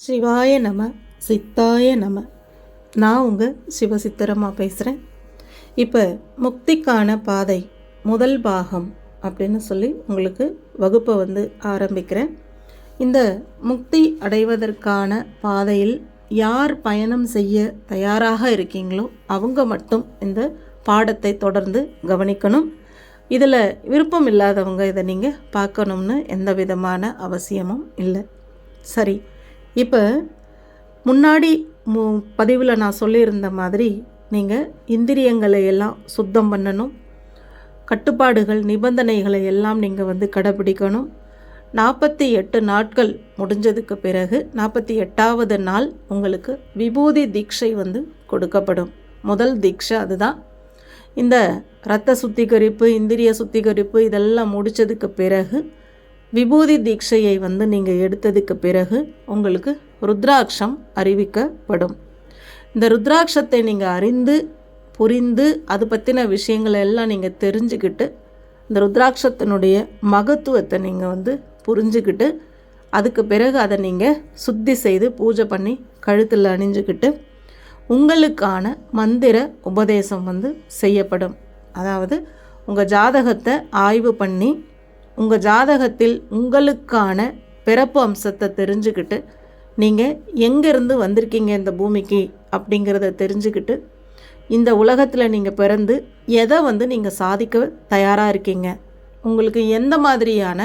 சிவாய நம சித்தாய நம. நான் உங்கள் சிவசித்தரமாக பேசுகிறேன் இப்போ முக்திக்கான பாதை முதல் பாகம் அப்படின்னு சொல்லி உங்களுக்கு வகுப்பை வந்து ஆரம்பிக்கிறேன். இந்த முக்தி அடைவதற்கான பாதையில் யார் பயணம் செய்ய தயாராக இருக்கீங்களோ அவங்க மட்டும் இந்த பாடத்தை தொடர்ந்து கவனிக்கணும். இதில் விருப்பம் இல்லாதவங்க இதை நீங்கள் பார்க்கணும்னு எந்த விதமான அவசியமும் இல்லை. சரி இப்போ முன்னாடி மு பதிவில் நான் சொல்லியிருந்த மாதிரி நீங்கள் இந்திரியங்களை எல்லாம் சுத்தம் பண்ணணும். கட்டுப்பாடுகள் நிபந்தனைகளை எல்லாம் நீங்கள் வந்து கடைபிடிக்கணும். நாற்பத்தி எட்டு நாட்கள் முடிஞ்சதுக்கு பிறகு நாற்பத்தி எட்டாவது நாள் உங்களுக்கு விபூதி தீட்சை வந்து கொடுக்கப்படும். முதல் தீட்சை அதுதான். இந்த இரத்த சுத்திகரிப்பு இந்திரிய சுத்திகரிப்பு இதெல்லாம் முடித்ததுக்கு பிறகு விபூதி தீட்சையை வந்து நீங்கள் எடுத்ததுக்கு பிறகு உங்களுக்கு ருத்ராட்சம் அறிவிக்கப்படும். இந்த ருத்ராட்சத்தை நீங்கள் அறிந்து புரிந்து அது பற்றின விஷயங்களை எல்லாம் நீங்கள் தெரிஞ்சுக்கிட்டு இந்த ருத்ராட்சத்தினுடைய மகத்துவத்தை நீங்கள் வந்து புரிஞ்சுக்கிட்டு அதுக்கு பிறகு அதை நீங்கள் சுத்தி செய்து பூஜை பண்ணி கழுத்தில் அணிஞ்சுக்கிட்டு உங்களுக்கான மந்திர உபதேசம் வந்து செய்யப்படும். அதாவது உங்கள் ஜாதகத்தை ஆய்வு பண்ணி உங்கள் ஜாதகத்தில் உங்களுக்கான பிறப்பு அம்சத்தை தெரிஞ்சுக்கிட்டு நீங்கள் எங்கேருந்து வந்திருக்கீங்க இந்த பூமிக்கு அப்படிங்கிறத தெரிஞ்சுக்கிட்டு இந்த உலகத்தில் நீங்கள் பிறந்து எதை வந்து நீங்கள் சாதிக்க தயாராக இருக்கீங்க? உங்களுக்கு எந்த மாதிரியான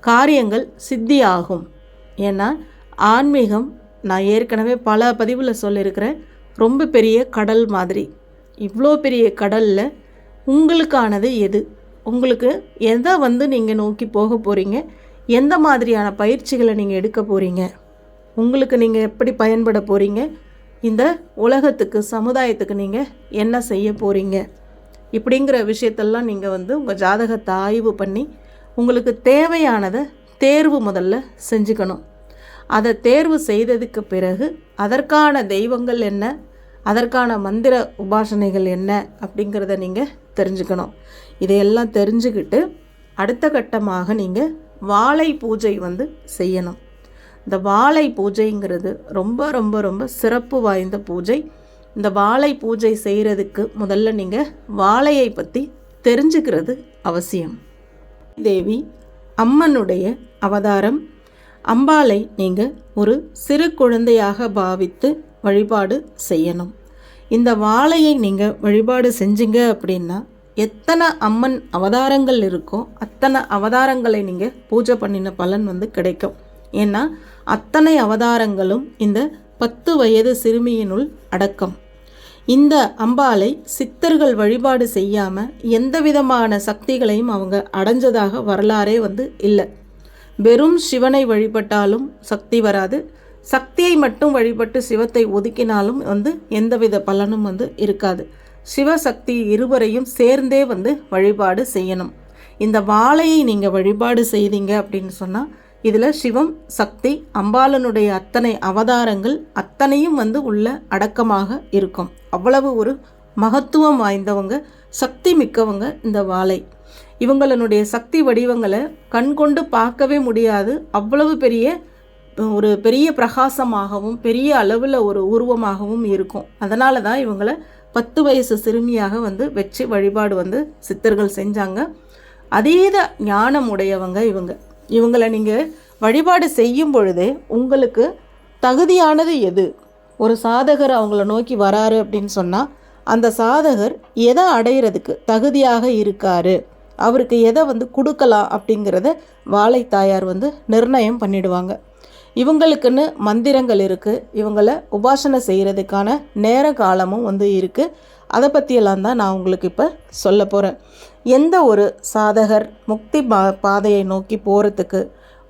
காரியங்கள் சித்தி ஆகும் ஏன்னா ஆன்மீகம் நான் ஏற்கனவே பல பதிவில் சொல்லியிருக்கிறேன். ரொம்ப பெரிய கடல் மாதிரி. இவ்வளோ பெரிய கடலில் உங்களுக்கானது எது? உங்களுக்கு எதை வந்து நீங்கள் நோக்கி போக போகிறீங்க எந்த மாதிரியான பயிற்சிகளை நீங்கள் எடுக்க போகிறீங்க உங்களுக்கு நீங்கள் எப்படி பயன்பட போகிறீங்க இந்த உலகத்துக்கு சமுதாயத்துக்கு நீங்கள் என்ன செய்ய போகிறீங்க இப்படிங்கிற விஷயத்தெல்லாம் நீங்கள் வந்து உங்கள் ஜாதகத்தை ஆய்வு பண்ணி உங்களுக்கு தேவையானதை தேர்வு முதல்ல செஞ்சுக்கணும். அதை தேர்வு செய்ததுக்கு பிறகு அதற்கான தெய்வங்கள் என்ன? அதற்கான மந்திர உபாசனைகள் என்ன? அப்படிங்கிறத நீங்கள் தெரிஞ்சுக்கணும். இதையெல்லாம் தெரிஞ்சுக்கிட்டு அடுத்த கட்டமாக நீங்கள் வாழை பூஜை வந்து செய்யணும். இந்த வாழை பூஜைங்கிறது ரொம்ப ரொம்ப ரொம்ப சிறப்பு வாய்ந்த பூஜை. இந்த வாழை பூஜை செய்கிறதுக்கு முதல்ல நீங்கள் வாழையை பற்றி தெரிஞ்சுக்கிறது அவசியம். தேவி அம்மனுடைய அவதாரம். அம்பாளை நீங்கள் ஒரு சிறு குழந்தையாக பாவித்து வழிபாடு செய்யணும். இந்த வாழையை நீங்கள் வழிபாடு செஞ்சீங்க அப்படின்னா எத்தனை அம்மன் அவதாரங்கள் இருக்கோ அத்தனை அவதாரங்களை நீங்கள் பூஜை பண்ணின பலன் வந்து கிடைக்கும். ஏன்னா அத்தனை அவதாரங்களும் இந்த பத்து வயது சிறுமியினுள் அடக்கம். இந்த அம்பாளை சித்தர்கள் வழிபாடு செய்யாமல் எந்த விதமான சக்திகளையும் அவங்க அடைஞ்சதாக வரலாறே வந்து இல்லை. வெறும் சிவனை வழிபட்டாலும் சக்தி வராது. சக்தியை மட்டும் வழிபட்டு சிவத்தை ஒதுக்கினாலும் வந்து எந்தவித பலனும் வந்து இருக்காது. சிவசக்தி இருவரையும் சேர்ந்தே வந்து வழிபாடு செய்யணும். இந்த வாழையை நீங்கள் வழிபாடு செய்தீங்க அப்படின்னு சொன்னால் இதில் சிவம் சக்தி அம்பாளனுடைய அத்தனை அவதாரங்கள் அத்தனையும் வந்து உள்ள அடக்கமாக இருக்கும். அவ்வளவு ஒரு மகத்துவம் வாய்ந்தவங்க சக்தி மிக்கவங்க இந்த வாழை. இவங்களுடைய சக்தி வடிவங்களை கண்கொண்டு பார்க்கவே முடியாது. அவ்வளவு பெரிய ஒரு பெரிய பிரகாசமாகவும் பெரிய அளவில் ஒரு உருவமாகவும் இருக்கும். அதனால தான் இவங்களை பத்து வயசு சிறுமியாக வந்து வச்சு வழிபாடு வந்து சித்தர்கள் செஞ்சாங்க. அதீத ஞானம் உடையவங்க இவங்க. இவங்களை நீங்கள் வழிபாடு செய்யும் பொழுதே உங்களுக்கு தகுதியானது எது? ஒரு சாதகர் அவங்கள நோக்கி வராரு அப்படின்னு சொன்னால் அந்த சாதகர் எதை அடையிறதுக்கு தகுதியாக இருக்காரு? அவருக்கு எதை வந்து கொடுக்கலாம் அப்படிங்கிறத வாழைத்தாயார் வந்து நிர்ணயம் பண்ணிடுவாங்க. இவங்களுக்குன்னு மந்திரங்கள் இருக்குது இவங்களை உபாசனை செய்கிறதுக்கான நேர காலமும் வந்து இருக்குது அதை பற்றியெல்லாம் தான் நான் உங்களுக்கு இப்போ சொல்ல போகிறேன் எந்த ஒரு சாதகர் முக்தி பா பாதையை நோக்கி போகிறதுக்கு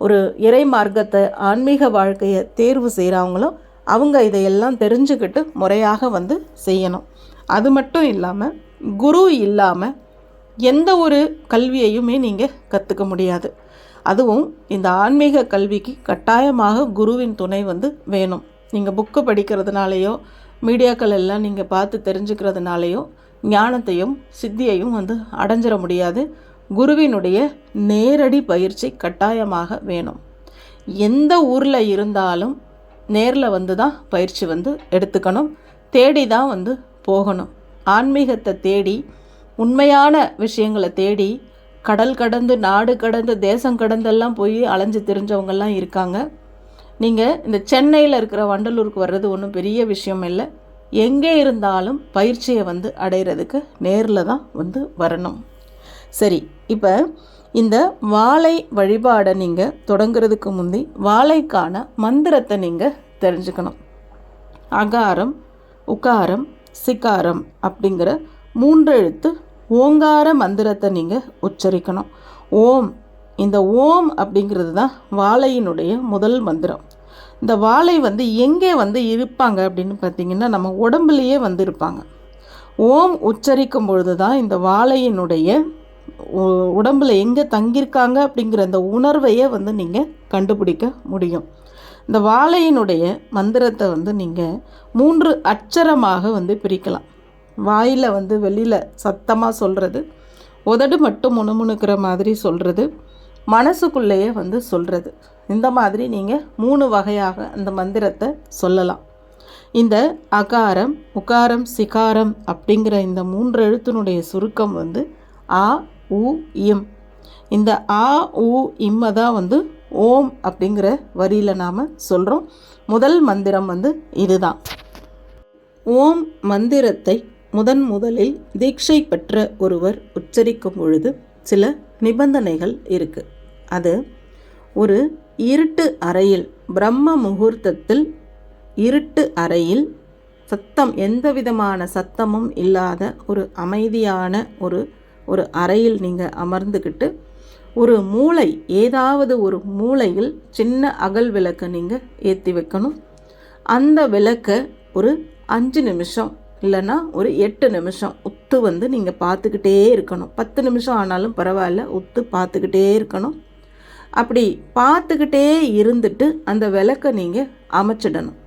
ஒரு இறை மார்க்கத்தை ஆன்மீக வாழ்க்கையை தேர்வு செய்கிறவங்களும் அவங்க இதையெல்லாம் தெரிஞ்சுக்கிட்டு முறையாக வந்து செய்யணும். அது மட்டும் இல்லாமல் குரு இல்லாமல் எந்த ஒரு கல்வியையுமே நீங்கள் கற்றுக்க முடியாது. அதுவும் இந்த ஆன்மீக கல்விக்கு கட்டாயமாக குருவின் துணை வந்து வேணும். நீங்கள் புக்கு படிக்கிறதுனாலையோ மீடியாக்கள் எல்லாம் நீங்கள் பார்த்து தெரிஞ்சுக்கிறதுனாலையோ ஞானத்தையும் சித்தியையும் வந்து அடைஞ்சிட முடியாது. குருவினுடைய நேரடி பயிற்சி கட்டாயமாக வேணும். எந்த ஊரில் இருந்தாலும் நேரில் வந்து தான் பயிற்சி வந்து எடுத்துக்கணும். தேடி தான் வந்து போகணும். ஆன்மீகத்தை தேடி உண்மையான விஷயங்களை தேடி கடல் கடந்து நாடு கடந்து தேசம் கடந்தெல்லாம் போய் அலைஞ்சு தெரிஞ்சவங்கெல்லாம் இருக்காங்க. நீங்கள் இந்த சென்னையில் இருக்கிற வண்டலூருக்கு வர்றது ஒன்றும் பெரிய விஷயம் இல்லை. எங்கே இருந்தாலும் பயிற்சியை வந்து அடைகிறதுக்கு நேரில் தான் வந்து வரணும். சரி இப்போ இந்த வாழை வழிபாடை நீங்கள் தொடங்குறதுக்கு முந்தி வாழைக்கான மந்திரத்தை நீங்கள் தெரிஞ்சுக்கணும். அகாரம் உகாரம் சிகாரம் அப்படிங்கிற மூன்று எழுத்து ஓங்கார மந்திரத்தை நீங்கள் உச்சரிக்கணும். ஓம் இந்த ஓம் அப்படிங்கிறது தான் வாழையினுடைய முதல் மந்திரம். இந்த வாழை வந்து எங்கே வந்து இருப்பாங்க அப்படின்னு பார்த்தீங்கன்னா நம்ம உடம்புலையே வந்து இருப்பாங்க. ஓம் உச்சரிக்கும் பொழுது தான் இந்த வாழையினுடைய உடம்பில் உடம்புல எங்கே தங்கியிருக்காங்க அப்படிங்கிற அந்த உணர்வையே வந்து நீங்கள் கண்டுபிடிக்க முடியும். இந்த வாழையினுடைய மந்திரத்தை வந்து நீங்கள் மூன்று அட்சரமாக வந்து பிரிக்கலாம். வாயில் வந்து வெளியில் சத்தமாக சொல்கிறது உதடு மட்டும் முணுமுணுக்கிற மாதிரி சொல்கிறது மனசுக்குள்ளேயே வந்து சொல்கிறது இந்த மாதிரி நீங்கள் மூணு வகையாக அந்த மந்திரத்தை சொல்லலாம். இந்த அகாரம் உகாரம் சிகாரம் அப்படிங்கிற இந்த மூன்று எழுத்தினுடைய சுருக்கம் வந்து ஆ உ இம். இந்த ஆ உ இம்மை தான் வந்து ஓம் அப்படிங்கிற வரியில் நாம் சொல்கிறோம் முதல் மந்திரம் வந்து இதுதான். ஓம் மந்திரத்தை முதன் முதலில் தீட்சை பெற்ற ஒருவர் உச்சரிக்கும் பொழுது சில நிபந்தனைகள் இருக்குது அது ஒரு இருட்டு அறையில் பிரம்ம முகூர்த்தத்தில் இருட்டு அறையில் சத்தம் எந்த விதமான சத்தமும் இல்லாத ஒரு அமைதியான ஒரு ஒரு அறையில் நீங்கள் அமர்ந்துக்கிட்டு ஒரு மூளை ஏதாவது ஒரு மூலையில் சின்ன அகல் விளக்கை நீங்கள் ஏற்றி வைக்கணும். அந்த விளக்கை ஒரு அஞ்சு நிமிஷம் இல்லைன்னா ஒரு எட்டு நிமிஷம் உத்து வந்து நீங்கள் பார்த்துக்கிட்டே இருக்கணும். பத்து நிமிஷம் ஆனாலும் பரவாயில்ல உத்து பார்த்துக்கிட்டே இருக்கணும். அப்படி பார்த்துக்கிட்டே இருந்துட்டு அந்த விளக்கை நீங்கள் அமைச்சிடணும்.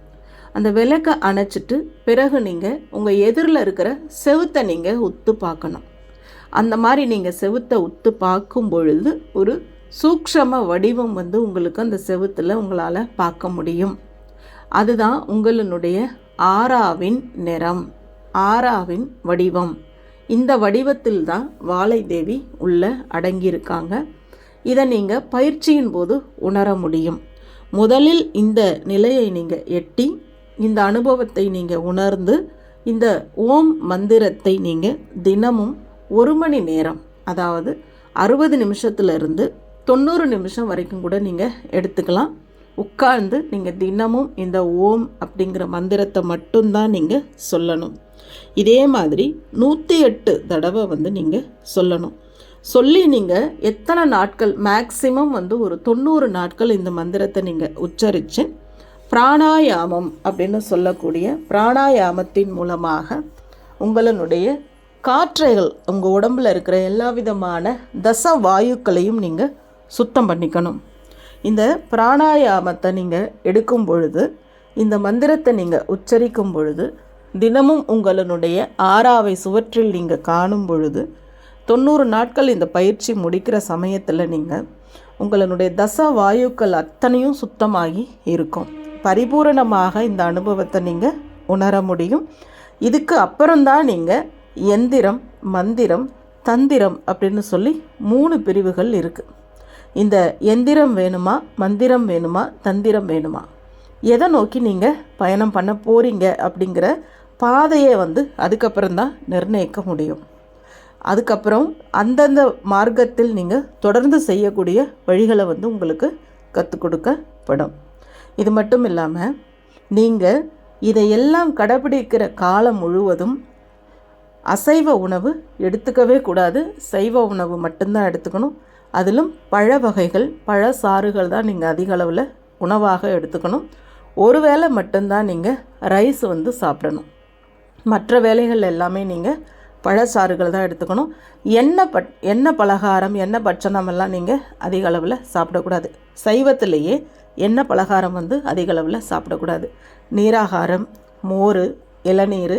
அந்த விளக்கை அணைச்சிட்டு பிறகு நீங்கள் உங்கள் எதிரில் இருக்கிற செவுத்தை நீங்கள் உத்து பார்க்கணும். அந்த மாதிரி நீங்கள் செவுத்தை உத்து பார்க்கும் பொழுது ஒரு சூக்ஷம வடிவம் வந்து உங்களுக்கு அந்த செவுத்தில் உங்களால் பார்க்க முடியும். அதுதான் உங்களுடைய ஆறாவின் நிறம். ஆறாவின் வடிவம். இந்த வடிவத்தில் தான் வாழை தேவி உள்ள அடங்கியிருக்காங்க. இதை நீங்கள் பயிற்சியின் போது உணர முடியும். முதலில் இந்த நிலையை நீங்கள் எட்டி இந்த அனுபவத்தை நீங்கள் உணர்ந்து இந்த ஓம் மந்திரத்தை நீங்கள் தினமும் ஒரு மணி நேரம் அதாவது அறுபது நிமிஷத்துலேருந்து தொண்ணூறு நிமிஷம் வரைக்கும் கூட நீங்கள் எடுத்துக்கலாம். உட்கார்ந்து நீங்கள் தினமும் இந்த ஓம் அப்படிங்கிற மந்திரத்தை மட்டும்தான் நீங்கள் சொல்லணும். இதே மாதிரி நூற்றி எட்டு தடவை வந்து நீங்கள் சொல்லணும். சொல்லி நீங்கள் எத்தனை நாட்கள் மேக்சிமம் வந்து ஒரு தொண்ணூறு நாட்கள் இந்த மந்திரத்தை நீங்கள் உச்சரித்து பிராணாயாமம் அப்படின்னு சொல்லக்கூடிய பிராணாயாமத்தின் மூலமாக உங்களுடைய காற்றைகள் உங்கள் உடம்பில் இருக்கிற எல்லா விதமான தச வாயுக்களையும் நீங்கள் சுத்தம் பண்ணிக்கணும். இந்த பிராணாயாமத்தை நீங்கள் எடுக்கும் பொழுது இந்த மந்திரத்தை நீங்கள் உச்சரிக்கும் பொழுது தினமும் உங்களுடைய ஆறாவை சுவற்றில் நீங்கள் காணும் பொழுது தொண்ணூறு நாட்கள் இந்த பயிற்சி முடிக்கிற சமயத்தில் நீங்கள் உங்களுடைய தச வாயுக்கள் அத்தனையும் சுத்தமாகி இருக்கும். பரிபூரணமாக இந்த அனுபவத்தை நீங்கள் உணர முடியும். இதுக்கு அப்புறம்தான் நீங்கள் எந்திரம் மந்திரம் தந்திரம் அப்படின்னு சொல்லி மூணு பிரிவுகள் இருக்குது இந்த எந்திரம் வேணுமா மந்திரம் வேணுமா தந்திரம் வேணுமா? எதை நோக்கி நீங்கள் பயணம் பண்ண போகிறீங்க அப்படிங்கிற பாதையை வந்து அதுக்கப்புறம் தான் நிர்ணயிக்க முடியும். அதுக்கப்புறம் அந்தந்த மார்க்கத்தில் நீங்கள் தொடர்ந்து செய்யக்கூடிய வழிகளை வந்து உங்களுக்கு கற்றுக் கொடுக்கப்படும். இது மட்டும் இல்லாமல் நீங்கள் இதையெல்லாம் கடைபிடிக்கிற காலம் முழுவதும் அசைவ உணவு எடுத்துக்கவே கூடாது. சைவ உணவு மட்டும்தான் எடுத்துக்கணும். அதிலும் பழ வகைகள் பழச்சாறுகள் தான் நீங்கள் அதிக அளவில் உணவாக எடுத்துக்கணும். ஒரு வேளை மட்டும்தான் நீங்கள் ரைஸ் வந்து சாப்பிடணும். மற்ற வேலைகள் எல்லாமே நீங்கள் பழச்சாறுகள் தான் எடுத்துக்கணும். எண்ணெய் பட் எண்ணெய் பலகாரம் எண்ணெய் பட்சணம் எல்லாம் நீங்கள் அதிக அளவில் சாப்பிடக்கூடாது. சைவத்திலேயே எண்ணெய் பலகாரம் வந்து அதிக அளவில் சாப்பிடக்கூடாது. நீராகாரம் மோர் இளநீர்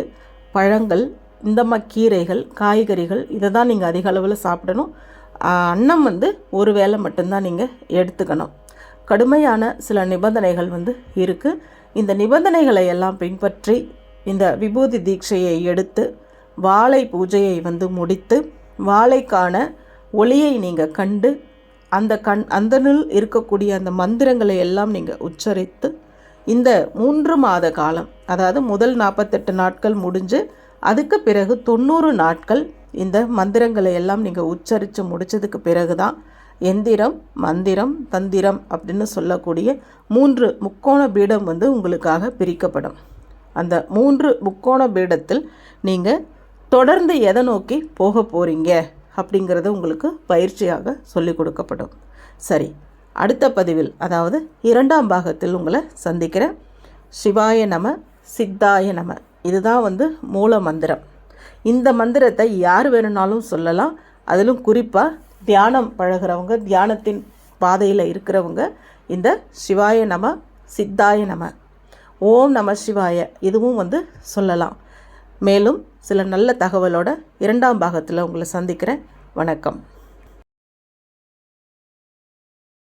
பழங்கள் இந்த மாதிரி கீரைகள் காய்கறிகள் இதை தான் நீங்கள் அதிக அளவில் சாப்பிடணும். அன்னம் வந்து ஒரு வேளை மட்டும்தான் நீங்கள் எடுத்துக்கணும். கடுமையான சில நிபந்தனைகள் வந்து இருக்குது இந்த நிபந்தனைகளை எல்லாம் பின்பற்றி இந்த விபூதி தீட்சையை எடுத்து வாழை பூஜையை வந்து முடித்து வாழைக்கான ஒளியை நீங்கள் கண்டு அந்த கண் அந்தனுள் இருக்கக்கூடிய அந்த மந்திரங்களை எல்லாம் நீங்கள் உச்சரித்து இந்த மூன்று மாத காலம் அதாவது முதல் நாற்பத்தெட்டு நாட்கள் முடிஞ்சு அதுக்கு பிறகு தொண்ணூறு நாட்கள் இந்த மந்திரங்களை எல்லாம் நீங்கள் உச்சரித்து முடித்ததுக்கு பிறகு தான் எந்திரம் மந்திரம் தந்திரம் அப்படின்னு சொல்லக்கூடிய மூன்று முக்கோண பீடம் வந்து உங்களுக்காக பிரிக்கப்படும். அந்த மூன்று முக்கோண பீடத்தில் நீங்கள் தொடர்ந்து எதை நோக்கி போக போகிறீங்க அப்படிங்கிறது உங்களுக்கு பயிற்சியாக சொல்லிக் கொடுக்கப்படும். சரி அடுத்த பதிவில் அதாவது இரண்டாம் பாகத்தில் உங்களை சந்திக்கிறேன். சிவாய நம சித்தாய நம. இதுதான் வந்து மூல மந்திரம். இந்த மந்திரத்தை யார் வேணும்னாலும் சொல்லலாம். அதிலும் குறிப்பாக தியானம் பழகிறவங்க தியானத்தின் பாதையில் இருக்கிறவங்க இந்த சிவாய நம சித்தாய நம. ஓம் நம சிவாய. இதுவும் வந்து சொல்லலாம். மேலும் சில நல்ல தகவலோட இரண்டாம் பாகத்தில் உங்களை சந்திக்கிறேன். வணக்கம்.